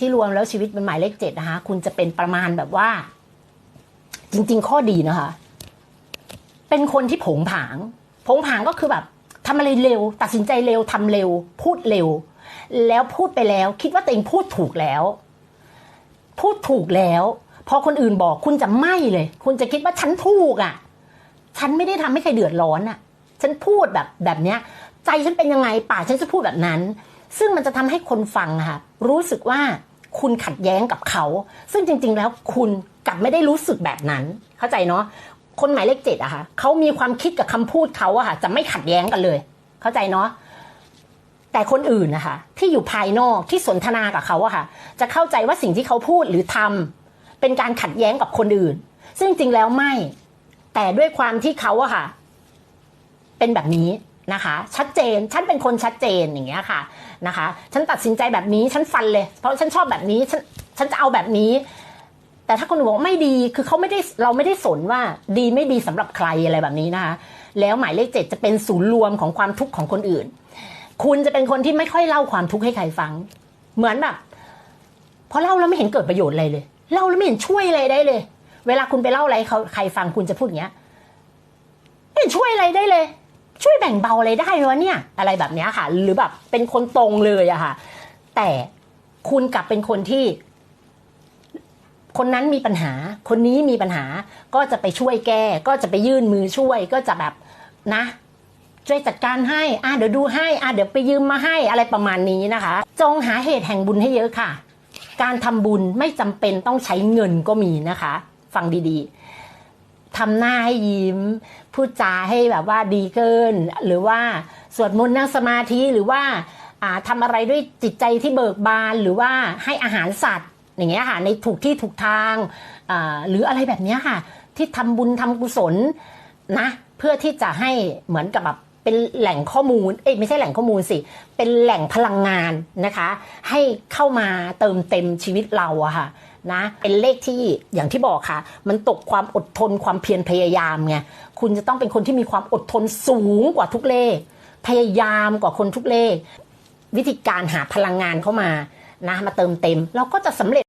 ที่รวมแล้วชีวิตเป็นหมายเลขเจ็ดนะคะ คุณจะเป็นประมาณแบบว่า จริง ๆ ข้อดีนะคะ เป็นคนที่ผงผาง ผงผางก็คือแบบทำอะไรเร็ว ตัดสินใจเร็วทำเร็ว พูดเร็ว แล้วพูดไปแล้ว คิดว่าตัวเองพูดถูกแล้ว พูดถูกแล้วพอคนอื่นบอกคุณจะไม่เลย คุณจะคิดว่าฉันถูกอะ ฉันไม่ได้ทำให้ใครเดือดร้อนอะ ฉันพูดแบบแบบเนี้ย ใจฉันเป็นยังไงปากฉันจะพูดแบบนั้น ซึ่งมันจะทำให้คนฟังค่ะ รู้สึกว่า คุณขัดแย้งกับเขา ซึ่งจริง ๆ แล้วคุณกลับไม่ได้รู้สึกแบบนั้น เข้าใจเนาะคนหมายเลขเจ็ดอะค่ะเขามีความคิดกับคำพูดเขาอะค่ะ จะไม่ขัดแย้งกันเลย เข้าใจเนาะแต่คนอื่นนะคะที่อยู่ภายนอกที่สนทนากับเขาอะค่ะ จะเข้าใจว่าสิ่งที่เขาพูดหรือทำเป็นการขัดแย้งกับคนอื่น ซึ่งจริงแล้วไม่ แต่ด้วยความที่เขาอะค่ะ เป็นแบบนี้ นะคะ ชัดเจนฉันเป็นคนชัดเจนอย่างเงี้ยค่ะนะคะ ฉันตัดสินใจแบบนี้ฉันฟันเลย เพราะฉันชอบแบบนี้ฉันฉันจะเอาแบบนี้ แต่ถ้าคนอื่นบอกว่าไม่ดีคือเขาไม่ได้เราไม่ได้สนว่าดีไม่ดีสำหรับใครอะไรแบบนี้นะคะ แล้วหมายเลขเจ็ดจะเป็นศูนย์รวมของความทุกข์ของคนอื่น คุณจะเป็นคนที่ไม่ค่อยเล่าความทุกข์ให้ใครฟัง เหมือนแบบพอเล่าแล้วไม่เห็นเกิดประโยชน์อะไรเลยเล่าแล้วไม่เห็นช่วยอะไรได้เลย เวลาคุณไปเล่าอะไรเขาใครฟังคุณจะพูดอย่างเงี้ยไม่เห็นช่วยอะไรได้เลย ช่วยแบ่งเบาอะไรได้วะเนี่ย อะไรแบบเนี้ยค่ะ หรือแบบเป็นคนตรงเลยอะค่ะ แต่คุณกลับเป็นคนที่ คนนั้นมีปัญหา คนนี้มีปัญหา ก็จะไปช่วยแก้ ก็จะไปยื่นมือช่วย ก็จะแบบนะช่วยจัดการให้ อะเดี๋ยวดูให้ อะเดี๋ยวไปยืมมาให้อะไรประมาณนี้นะคะ จงหาเหตุแห่งบุญให้เยอะค่ะ การทำบุญไม่จำเป็นต้องใช้เงินก็มีนะคะ ฟังดีๆ ทำหน้าให้ยิ้ม พูดจาให้แบบว่าดีเกิน หรือว่าสวดมนต์นั่งสมาธิหรือว่าทำอะไรด้วยจิตใจที่เบิกบานหรือว่าให้อาหารสัตว์ อย่างเงี้ยค่ะในถูกที่ถูกทางหรืออะไรแบบเนี้ยค่ะที่ทำบุญทำกุศลนะเพื่อที่จะให้เหมือนกับแบบเป็นแหล่งข้อมูล เอ้ยไม่ใช่แหล่งข้อมูลสิ เป็นแหล่งพลังงานนะคะ ให้เข้ามาเติมเต็มชีวิตเราอะค่ะ นะเป็นเลขที่อย่างที่บอกค่ะ มันตกความอดทนความเพียรพยายามไงคุณจะต้องเป็นคนที่มีความอดทนสูงกว่าทุกเลข พยายามกว่าคนทุกเลข วิธีการหาพลังงานเข้ามานะมาเติมเต็ม เราก็จะสำเร็จ